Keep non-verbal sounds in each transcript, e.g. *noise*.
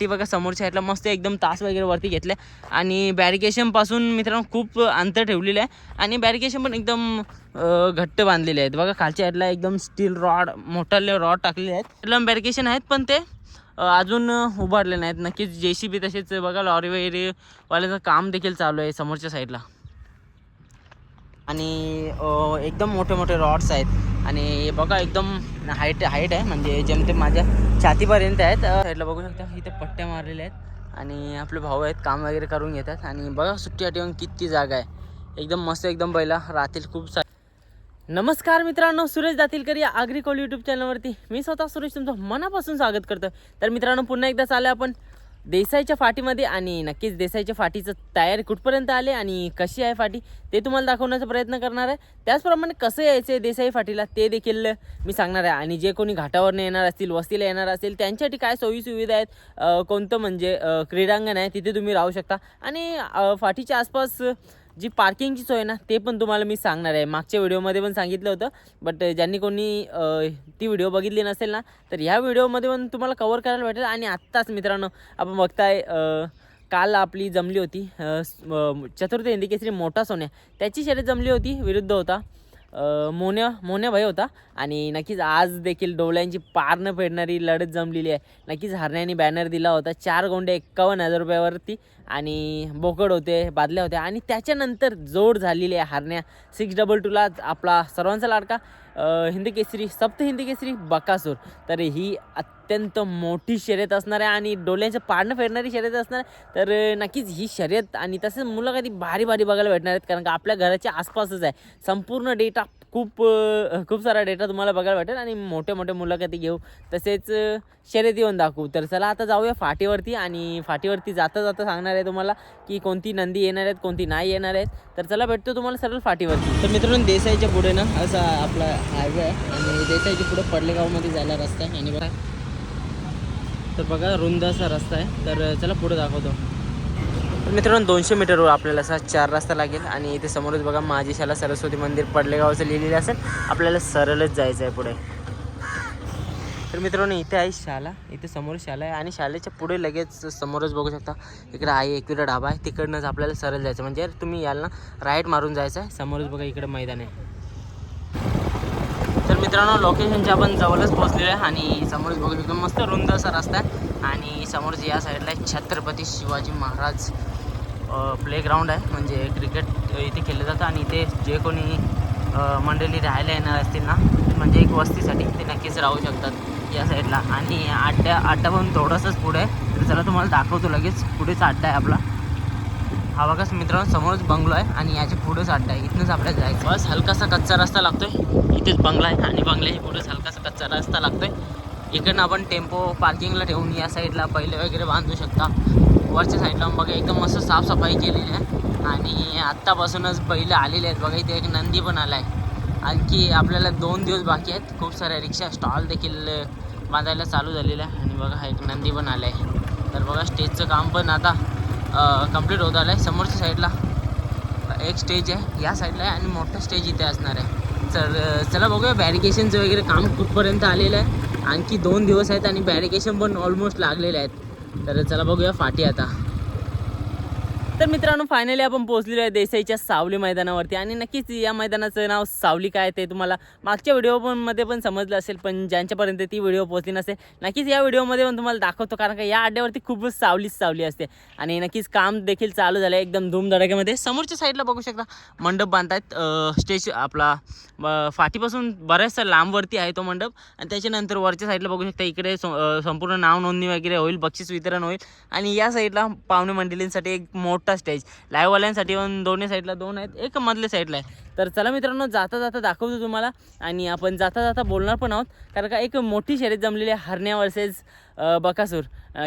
ती बघा समोरच्या साईडला मस्त एकदम तास वगैरे वरती घेतले. आणि बॅरिकेशनपासून मित्रांनो खूप अंतर ठेवलेलं आहे. आणि बॅरिकेशन पण एकदम घट्ट बांधलेले आहेत. बघा खालच्या साईडला एकदम स्टील रॉड मोठाले रॉड टाकलेले आहेत. त्याला बॅरिकेशन आहेत पण ते अजून उभारले नाहीत. नक्कीच जे सी बी तसेच बघा लॉरी वगैरे वाल्याचं काम देखील चालू आहे समोरच्या साईडला आणि एकदम मोठे मोठे रॉड्स आहेत. आणि बघा एकदम हाईट हाईट आहे. म्हणजे जेमते माझ्या छातीपर्यंत आहेत. साईडला बघू शकता इथे पट्ट्या मारलेल्या आहेत. आणि आपले भाऊ आहेत काम वगैरे करून घेतात. आणि बघा सुट्टी येऊन किती जागा आहे. एकदम मस्त एकदम बैला. राहतील खूप सा नमस्कार मित्रांनो सुरेश दातीलकर या आग्रिकोल यूट्यूब चॅनलवरती मी स्वतः सुरेश तुमचं मनापासून स्वागत करतो तर मित्रांनो पुन्हा एकदा चालू आपण देसाईच्या फाटीमध्ये आणि नक्कीच देसाईच्या फाटीचं तयारी कुठपर्यंत आले आणि कशी आहे फाटी ते तुम्हाला दाखवण्याचा प्रयत्न करणार आहे. त्याचप्रमाणे कसं यायचं आहे देसाई फाटीला ते देखील मी सांगणार आहे. आणि जे कोणी घाटावरनं येणार असतील वस्तीला येणार असतील त्यांच्यासाठी काय सोयी सुविधा आहेत कोणतं म्हणजे क्रीडांगण आहे तिथे तुम्ही राहू शकता. आणि फाटीच्या आसपास जी पार्किंगची सोय ना ते पण तुम्हाला मी सांगणार आहे. मागच्या व्हिडिओमध्ये पण सांगितलं होतं बट ज्यांनी कोणी ती व्हिडिओ बघितली नसेल ना तर ह्या व्हिडिओमध्ये पण तुम्हाला कवर करायला भेटेल. आणि आत्ताच मित्रांनो आपण बघताय काल आपली जमली होती चतुर्थ हिंदी केसरी मोठा सोन्या. त्याची शर्यत जमली होती विरुद्ध होता. मोन्या मोन्या भाई होता. आणि नक्कीच आज देखील डोळ्यांची पार न फेडणारी लढत जमलेली आहे. नक्कीच हरण्याने बॅनर दिला होता. चार गोंडे एक्कावन्न हजार रुपयावरती आणि बोकड होते बादल्या होत्या. आणि त्याच्यानंतर जोड झालेली आहे हरण्या. सिक्स डबल टूला आपला सर्वांचा लाडका. हिंदी केसरी सप्त हिंदी केसरी बकासूर. तर ही अत्यंत मोठी शर्यत असणार आहे आणि डोळ्यांचं पाडणं फेरणारी शर्यत असणार आहे. तर नक्कीच ही शर्यत आणि तसेच मुलं कधी भारी भारी बघायला भेटणार आहेत कारण का आपल्या घराच्या आसपासच आहे. संपूर्ण डेटा खूप खूप सारा डेटा तुम्हाला बघायला भेटेल आणि मोठ्या मोठ्या मुलाखती घेऊ. तसेच शर्यती शर्यत येऊन दाखवू. तर चला आता जाऊया फाटीवरती आणि फाटीवरती जाता जाता सांगणार आहे तुम्हाला की कोणती नंदी येणार आहेत कोणती नाही येणार आहेत. तर चला भेटतो तुम्हाला सरळ फाटीवरती. तर मित्रांनो देसाईच्या पुढे ना असा आपला हायवे आहे आणि देसाईच्या पुढे पडलेगावमध्ये जायला रस्ता आहे. आणि बघा तर बघा रुंद असा रस्ता आहे. तर चला पुढे दाखवतो. तर मित्रांनो दोनशे मीटरवर आपल्याला असा चार रस्ता लागेल आणि इथे समोरच बघा माझी शाला सरस्वती मंदिर पडलेगावचं लिहिलेलं असेल. आपल्याला सरळच जायचं आहे पुढे. तर मित्रांनो इथे आहे शाला. इथे समोर शाला आहे आणि शाळेच्या पुढे लगेच समोरच बघू शकता. इकडे आहे एकविरा ढाबा आहे. तिकडनंच आपल्याला सरळ जायचं म्हणजे तुम्ही याल ना राईट मारून जायचं आहे समोरच बघा इकडे मैदान आहे. तर मित्रांनो लोकेशनच्या आपण जवळच पोहोचलेलं आहे आणि समोरच बघू शकतो मस्त रुंद असा रस्ता आहे. आणि समोरच या साईडला आहे छत्रपती शिवाजी महाराज. प्लेग्राऊंड आहे. म्हणजे क्रिकेट इथे खेळलं जातं आणि इथे जे कोणी मंडळी राहायला येणार असतील ना म्हणजे एक वस्तीसाठी ते नक्कीच राहू शकतात या साईडला आणि अड्डा अड्डा पण थोडंसंच पुढे आहे. तर चला तुम्हाला दाखवतो लगेच. पुढेच अड्डा आहे आपला. हा बघाच मित्रांनो समोरच बंगलो आहे आणि याच्या पुढेच अड्डा आहे. इथनंच आपल्याला जायचं बस हलकासा कच्चा रस्ता लागतोय. इथेच बंगला आहे आणि बंगल्याच्या पुढेच हलकासा कच्चा रस्ता लागतोय. इकडनं आपण टेम्पो पार्किंगला ठेवून या साईडला पहिले वगैरे बांधू शकता. वरच्या साईडला बघा एकदम मस्त साफसफाई केलेली आहे. आणि आत्तापासूनच बैलं आलेले आहेत बघा इथे एक नंदी पण आला आहे आणखी आपल्याला दोन दिवस बाकी आहेत. खूप साऱ्या रिक्षा स्टॉल देखील बांधायला चालू झालेलं आहे. आणि बघा हा एक नंदी पण आला आहे तर बघा स्टेजचं काम पण आता कंप्लीट होत आलं आहे समोरच्या साईडला एक स्टेज आहे. या साईडला आहे आणि मोठं स्टेज इथे असणार आहे. तर चला बघूया. बॅरिकेशनचं वगैरे काम कुठपर्यंत आलेलं आहे. आणखी दोन दिवस आहेत आणि बॅरिकेशन पण ऑलमोस्ट लागलेले आहेत. तर चला बघूया फाटी आता. तर मित्रांनो फायनली आपण पोहोचलेलो आहे देसाईच्या सावली मैदानावरती. आणि नक्कीच या मैदानाचं नाव सावली काय ते तुम्हाला मागच्या व्हिडिओ पण मध्ये पण समजलं असेल पण ज्यांच्यापर्यंत ती व्हिडिओ पोहोचली नसेल नक्कीच या व्हिडिओमध्ये पण तुम्हाला दाखवतो कारण का या अड्ड्यावरती खूपच सावलीच सावली असते. आणि नक्कीच काम देखील चालू झालं आहे एकदम धूमधडाक्यामध्ये. समोरच्या साईडला बघू शकता मंडप बांधतायत स्टेज आपला ब- फाटीपासून बऱ्याचसा लांबवरती आहे तो मंडप. आणि त्याच्यानंतर वरच्या साईडला बघू शकता इकडे संपूर्ण नाव नोंदणी वगैरे होईल बक्षीस वितरण होईल. आणि या साईडला पाहुणे मंडळींसाठी एक मोठं स्टेज लाईव्हवाल्यांसाठी पण दोन्ही साईडला दोन आहेत एक मधल्या साईडला आहे. तर चला मित्रांनो जाता जाता दाखवतो तुम्हाला आणि आपण जाता जाता बोलणार पण आहोत कारण का एक मोठी शर्यत जमलेली आहे हरण्या वर्सेस बकासूर.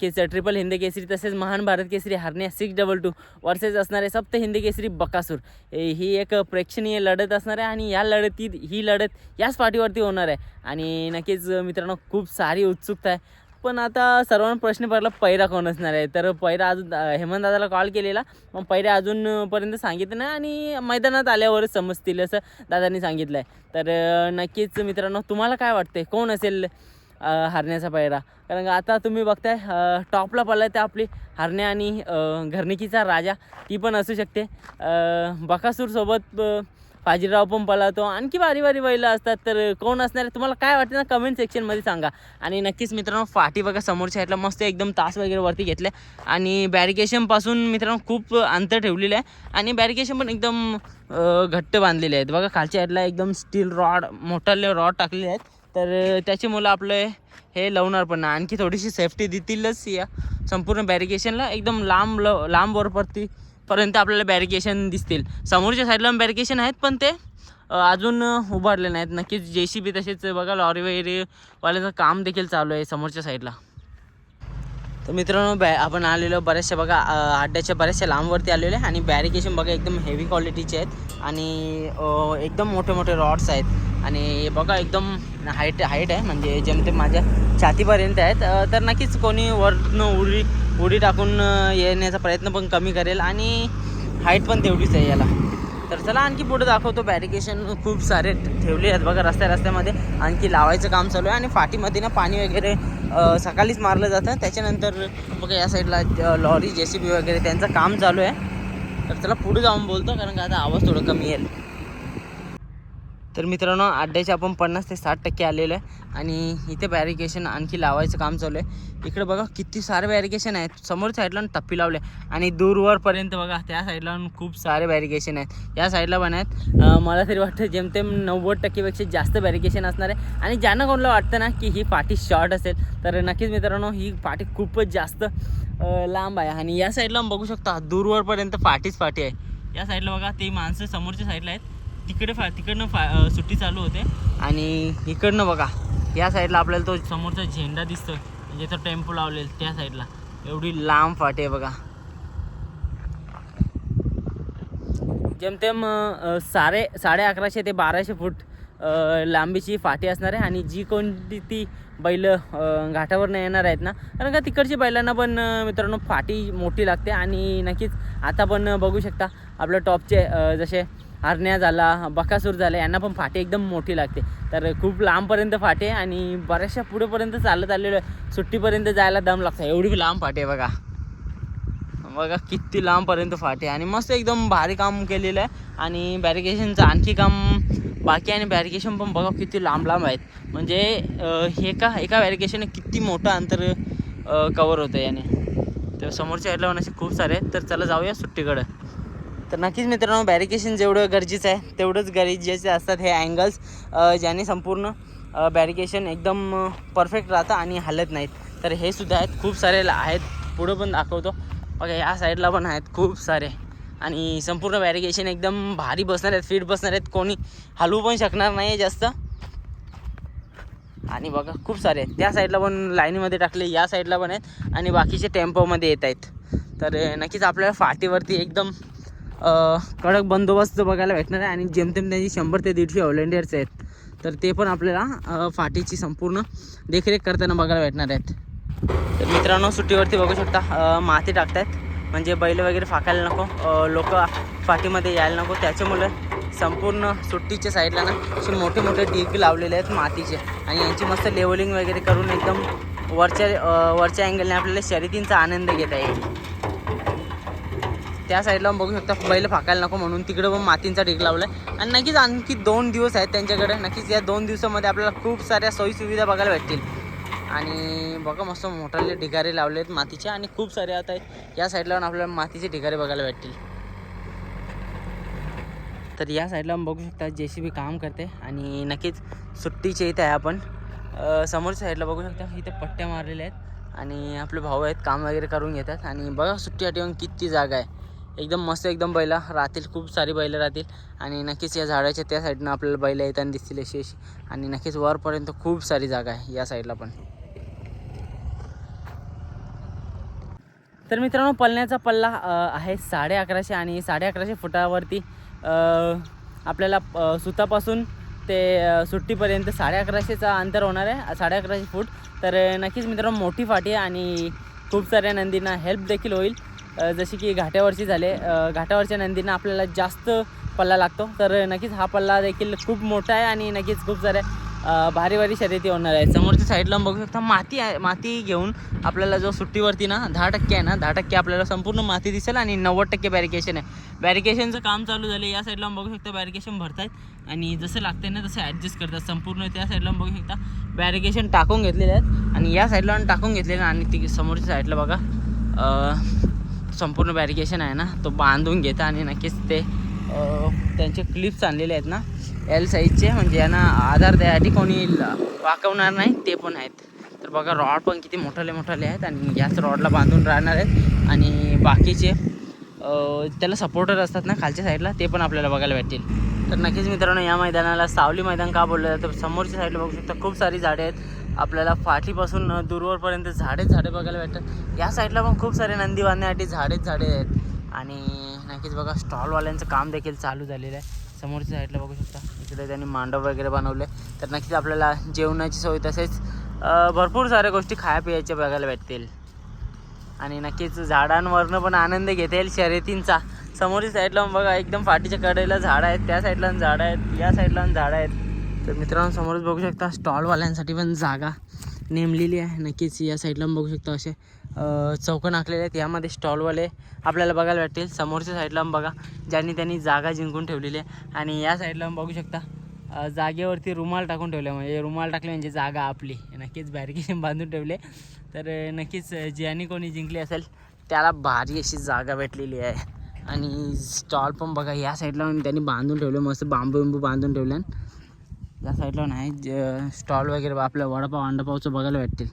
केस ट्रिपल हिंदी केसरी तसेच महान Bharat Kesari Harnya six double two versus असणारे सप्त हिंदी केसरी बकासूर. ही एक प्रेक्षणीय लढत असणार आहे आणि या लढतीत ही लढत याच पाठीवरती होणार आहे. आणि नक्कीच मित्रांनो खूप सारी उत्सुकता आहे. पण आता सर्वांना प्रश्न पडला पैरा कोण असणार आहे तर पैरा अजून हेमंत दादाला कॉल केलेला. मग पैरा अजूनपर्यंत सांगितलं नाही आणि मैदानात आल्यावरच समजतील असं दादांनी सांगितलं आहे तर नक्कीच मित्रांनो तुम्हाला काय वाटते कोण असेल हारण्याचा हरण्याचा पायरा कारण का आता तुम्ही बघताय टॉपला पडला आहे आपली हरण्या आणि घरणिकीचा राजा. ती पण असू शकते. बकासूरसोबत बाजीराव पण पळतो आणखी बारी बारी बैलं असतात. तर कोण असणार आहे? तुम्हाला काय वाटतं? ना कमेंट सेक्शनमध्ये सांगा. आणि नक्कीच मित्रांनो फाटी बघा समोरच्या साईडला मस्त एकदम तास वगैरे वरती घेतले. आणि बॅरिकेशनपासून मित्रांनो खूप अंतर ठेवलेलं आहे. आणि बॅरिकेशन पण एकदम घट्ट बांधलेले आहेत. बघा खालच्या साईडला एकदम स्टील रॉड मोठाले रॉड टाकलेले आहेत. तर त्याची मुलं आपलं हे लावणार पण. आणखी थोडीशी सेफ्टी देतीलच या. संपूर्ण बॅरिकेशनला एकदम लांब ल लांब वरपरती पर्यंत आपल्याला बॅरिकेशन दिसतील. समोरच्या साईडला बॅरिकेशन आहेत पण ते अजून उभारले नाहीत. नक्कीच जे सी बी तसेच बघा लॉरी वगैरे वाल्याचं काम देखील चालू आहे समोरच्या साईडला तर मित्रांनो बॅ आपण आलेलो बऱ्याचशा बघा अड्ड्याच्या बऱ्याचशा लांबवरती आलेलो आहे आणि बॅरिकेशन बघा एकदम हेवी क्वालिटीचे आहेत आणि एकदम मोठे मोठे रॉड्स आहेत. आणि बघा एकदम हाईट हाईट आहे म्हणजे जेमते माझ्या छातीपर्यंत आहेत. तर नक्कीच कोणी वरनं उडी उडी टाकून येण्याचा प्रयत्न पण कमी करेल आणि हाईट पण तेवढीच आहे याला. तर चला आणखी पुढे दाखवतो बॅरिकेशन खूप सारे ठेवले आहेत बघा रस्त्या रस्त्यामध्ये. आणखी लावायचं काम चालू आहे आणि फाटीमध्ये ना पाणी वगैरे सकाळीच मारलं जातं. त्याच्यानंतर बघा या साईडला लॉरी जे सी बी वगैरे त्यांचं काम चालू आहे. तर चला पुढे जाऊन बोलतो कारण का आता आवाज थोडं कमी येईल. तर मित्रांनो अड्ड्याचे आपण पन्नास ते साठ टक्के आलेलं आहे आणि इथे बॅरिकेशन आणखी लावायचं काम चालू आहे. इकडे बघा किती सारे बॅरिकेशन आहेत. समोर साईडला टप्पी लावले आणि दूरवरपर्यंत बघा त्या साईडला खूप सारे बॅरिकेशन आहेत. या साईडला पण आहेत. मला तरी वाटतं जेमतेम नव्वद टक्केपेक्षा जास्त बॅरिकेशन असणार आहे. आणि ज्यांना कोणाला वाटतं ना की ही पाठी शॉर्ट असेल तर नक्कीच मित्रांनो ही पाठी खूपच जास्त लांब आहे. आणि या साईडला बघू शकता दूरवरपर्यंत पाठीच पाठी आहे. या साईडला बघा ते माणसं समोरच्या साईडला आहेत. तिकडे फा तिकडनं फा सुट्टी चालू होते. आणि इकडनं बघा या साईडला आपल्याला तो समोरचा झेंडा दिसतो म्हणजे तो टेम्पो लावलेला त्या साईडला एवढी लांब फाटी आहे बघा. जेमतेम साडे साडे अकराशे ते बाराशे फूट लांबीची फाटी असणार आहे. आणि जी कोणती ती बैल घाटावरनं येणार आहेत ना कारण का तिकडची बैलांना पण मित्रांनो फाटी मोठी लागते. आणि नक्कीच आता पण बघू शकता आपलं टॉपचे जसे हरण्या झाला बकासूर झाला यांना पण फाटे एकदम मोठी लागते. तर खूप लांबपर्यंत फाटे आणि बऱ्याचशा पुढेपर्यंत चालत आलेलो आहे सुट्टीपर्यंत जायला दम लागतो. एवढी लांब फाटे बघा. बघा किती लांबपर्यंत फाटे. आणि मस्त एकदम भारी काम केलेलं आहे. आणि बॅरिकेशनचं आणखी काम बाकी आणि बॅरिकेशन पण बघा किती लांब लांब आहेत. म्हणजे हे एका एका बॅरिकेशन किती मोठं अंतर कवर होतं याने. तर समोरच्या साईडला पण असे खूप सारे आहेत. तर चला जाऊया सुट्टीकडं. तर नक्कीच मित्रांनो बॅरिकेशन जेवढं गरजेचं आहे तेवढंच गरजेचे असतात हे अँगल्स ज्याने संपूर्ण बॅरिकेशन एकदम परफेक्ट राहतं आणि हलत नाहीत. तर हे सुद्धा आहेत खूप सारे आहेत. पुढं पण दाखवतो. बघा या साईडला पण आहेत खूप सारे. आणि संपूर्ण बॅरिकेशन एकदम भारी बसणार आहेत फिट बसणार आहेत. कोणी हलवू पण शकणार नाही जास्त. आणि बघा खूप सारे आहेत. त्या साईडला पण लाईनीमध्ये टाकले या साईडला पण आहेत. आणि बाकीचे टेम्पोमध्ये येत आहेत. तर नक्कीच आपल्याला फाटीवरती एकदम कडक बंदोबस्त बघायला भेटणार आहे आणि जेमतेम त्यांची शंभर ते दीडशे व्हॉलेंटियर्स आहेत तर ते पण आपल्याला फाटीची संपूर्ण देखरेख करताना बघायला भेटणार आहेत. तर मित्रांनो सुट्टीवरती बघू शकता माती टाकतायत. म्हणजे बैल वगैरे फाकायला नको लोक फाटीमध्ये यायला नको. त्याच्यामुळे संपूर्ण सुट्टीच्या साईडला ना असे मोठे मोठे ढीग लावलेले आहेत मातीचे. आणि यांची मस्त लेवलिंग वगैरे करून एकदम वरच्या वरच्या अँगलने आपल्याला शर्यतींचा आनंद घेता येईल. त्या साईडला बघू शकता बैल फाकायला नको म्हणून. तिकडं पण मातींचा ढीग लावला आहे आणि नक्कीच आणखी दोन दिवस आहेत त्यांच्याकडे. नक्कीच या दोन दिवसामध्ये आपल्याला खूप साऱ्या सोयीसुविधा बघायला भेटतील. आणि बघा मस्त मोठाले ढिगारे लावले आहेत मातीचे आणि खूप सारे आता या साईडला पण आपल्याला मातीचे ढिगारे बघायला भेटतील. तर या साईडला पण बघू शकता जे सी बी काम करते. आणि नक्कीच सुट्टीचे इथे आहे आपण. समोरच्या साईडला बघू शकता इथे पट्ट्या मारलेल्या आहेत. आणि आपले भाऊ आहेत काम वगैरे करून घेतात. आणि बघा सुट्टीसाठी पण किती जागा आहे. एकदम मस्त एकदम बैला. राहतील खूप सारी बैलं राहतील. आणि नक्कीच या झाडाच्या त्या साईडनं आपल्याला बैलं येताना दिसतील अशी अशी. आणि नक्कीच वरपर्यंत खूप सारी जागा आहे या साईडला पण. तर मित्रांनो पळण्याचा पल्ला आहे साडे अकराशे आणि साडे अकराशे फुटावरती आपल्याला सुतापासून ते सुट्टीपर्यंत साडे अकराशेचा अंतर होणार आहे साडे अकराशे फूट. तर नक्कीच मित्रांनो मोठी फाटी आहे आणि खूप साऱ्या नंदींना हेल्प देखील होईल. जसे की घाटावरची झाले. घाटावरच्या नंदींना आपल्याला जास्त पल्ला लागतो. तर नक्कीच हा पल्ला देखील खूप मोठा आहे आणि नक्कीच खूप साऱ्या भारी भारी शर्यती होणार आहे समोरच्या साईडला बघू शकता माती आहे माती घेऊन आपल्याला जो सुट्टीवरती ना दहा टक्के आहे ना दहा टक्के आपल्याला संपूर्ण माती दिसेल आणि नव्वद टक्के बॅरिकेशन आहे. बॅरिकेशनचं काम चालू झालं. या साईडला बघू शकता बॅरिकेशन भरतायत आणि जसं लागतंय ना तसं ॲडजस्ट करतात. संपूर्ण त्या साईडला बघू शकता बॅरिकेशन टाकून घेतलेले आहेत. आणि या साईडला टाकून घेतलेलं आणि ती समोरच्या साईडला बघा. संपूर्ण बॅरिकेशन आहे ना तो बांधून घेता आणि नक्कीच ते त्यांचे क्लिप्स आणलेले आहेत ना एल साईजचे म्हणजे यांना आधार द्यासाठी कोणी वाकवणार नाही ते पण आहेत. तर बघा रॉड पण किती मोठाले मोठाले आहेत आणि याच रॉडला बांधून राहणार आहेत. आणि बाकीचे त्याला सपोर्टर असतात ना खालच्या साईडला ते पण आपल्याला बघायला भेटतील. तर नक्कीच मित्रांनो या मैदानाला सावली मैदान का बोललं जातं? समोरच्या साईडला बघू शकता खूप सारी झाडे आहेत. आपल्याला फाटीपासून दूरवरपर्यंत झाडेच झाडे बघायला भेटतात. या साईडला पण खूप सारे नंदी बांधण्यासाठी झाडेच झाडे आहेत. आणि नक्कीच बघा स्टॉलवाल्यांचं काम देखील चालू झालेलं आहे. समोरच्या साईडला बघू शकता इकडे त्यांनी मांडव वगैरे बनवले. तर नक्कीच आपल्याला जेवणाची सोय तसेच भरपूर साऱ्या गोष्टी खाया पियाच्या बघायला भेटतील. आणि नक्कीच झाडांवरनं पण आनंद घेता येईल शर्यतींचा. समोरच्या साईडला बघा एकदम फाटीच्या कडेला झाडं आहेत त्या साईडला झाडं आहेत या साईडला पण झाडं आहेत. तर मित्रांनो समोरच बघू शकता स्टॉलवाल्यांसाठी पण जागा नेमलेली आहे. नक्कीच या साईडला बघू शकता असे चौकं चौकन आखलेले आहेत. यामध्ये स्टॉलवाले आपल्याला बघायला भेटतील. समोरच्या साईडला बघा ज्यांनी त्यांनी जागा जिंकून ठेवलेली आहे. आणि या साईडला बघू शकता जागेवरती रुमाल टाकून ठेवले म्हणजे रुमाल टाकले म्हणजे जागा आपली. नक्कीच बॅरिकेशन *laughs* बांधून ठेवले. तर नक्कीच ज्यांनी कोणी जिंकली असेल त्याला भारी अशी जागा भेटलेली आहे. आणि स्टॉल पण बघा या साईडला त्यांनी बांधून ठेवले. मस्त बांबू बिंबू बांधून ठेवले. या साईडला नाही स्टॉल वगैरे आपल्या वडापाव अंडापावचं बघायला भेटतील.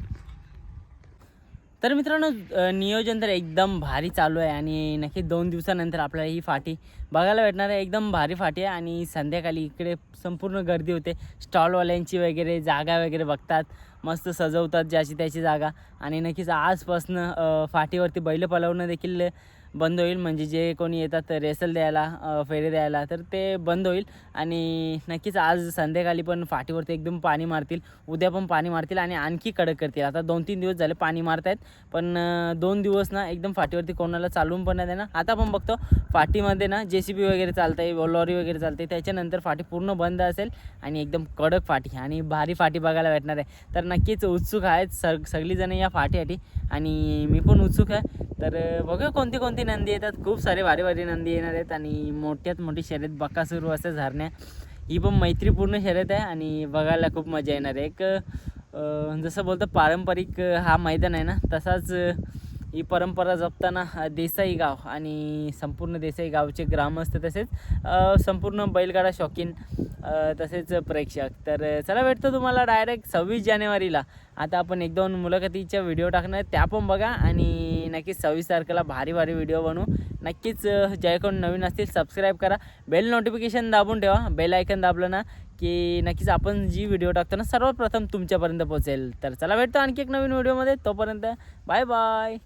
तर मित्रांनो नियोजन तर एकदम भारी चालू आहे आणि नक्की दोन दिवसानंतर आपल्याला ही फाटी बघायला भेटणार आहे. एकदम भारी फाटी आहे आणि संध्याकाळी इकडे संपूर्ण गर्दी होते. स्टॉलवाल्यांची वगैरे जागा वगैरे बघतात मस्त सजवतात ज्याची त्याची जागा. आणि नक्कीच आजपासनं फाटीवरती बैल पलवणं देखील बंद होईल. म्हणजे जे कोणी येतात रेसल द्यायला फेरी फेरे द्यायला तर ते बंद होईल. आणि नक्कीच आज संध्याकाळी पण फाटीवरती एकदम पाणी मारतील. उद्या पण पाणी मारतील आणि आणखी कडक करतील. आता दोन तीन दिवस झाले पाणी मारत आहेत पण दोन दिवस ना एकदम फाटीवरती कोणाला चालवून पण नाही देणार. आता पण बघतो फाटीमध्ये ना जे सी बी वगैरे चालते लॉरी वगैरे चालते त्याच्यानंतर फाटी पूर्ण बंद असेल आणि एकदम कडक फाटी आणि भारी फाटी बघायला भेटणार आहे. तर नक्कीच उत्सुक आहेत सग सगळीजणं या फाटीसाठी. आणि मी पण उत्सुक आहे. तर बघा बघूया कोणती कोणती नंदी येतात. खूप सारे भारी भारी नंदी येणार आहेत आणि मोठ्यात मोठी शर्यत सुरू असते झारण्या. ही पण मैत्रीपूर्ण शर्यत आहे आणि बघायला खूप मजा येणार आहे. एक जसं बोलतं पारंपरिक हा मैदान आहे ना तसाच ही परंपरा जपताना देसाई गाव आणि संपूर्ण देसाई गावचे ग्रामस्थ तसेच संपूर्ण बैलगाडा शौकीन तसेच प्रेक्षक. तर चला भेटतो तुम्हाला डायरेक्ट सव्वीस जानेवारीला. आता आपण एक दोन मुलाखतीच्या व्हिडिओ टाकणार त्या पण बघा आणि नक्कीच सव्वीस तारखेला भारी भारी व्हिडिओ बनवू. नक्कीच जे कोण नवीन असतील सबस्क्राईब करा. बेल नोटिफिकेशन दाबून ठेवा. बेल आयकन दाबलं ना की नक्कीच आपण जी व्हिडिओ टाकतो ना सर्वप्रथम तुमच्यापर्यंत पोहोचेल. तर चला भेटतो आणखी एक नवीन व्हिडिओमध्ये तोपर्यंत बाय बाय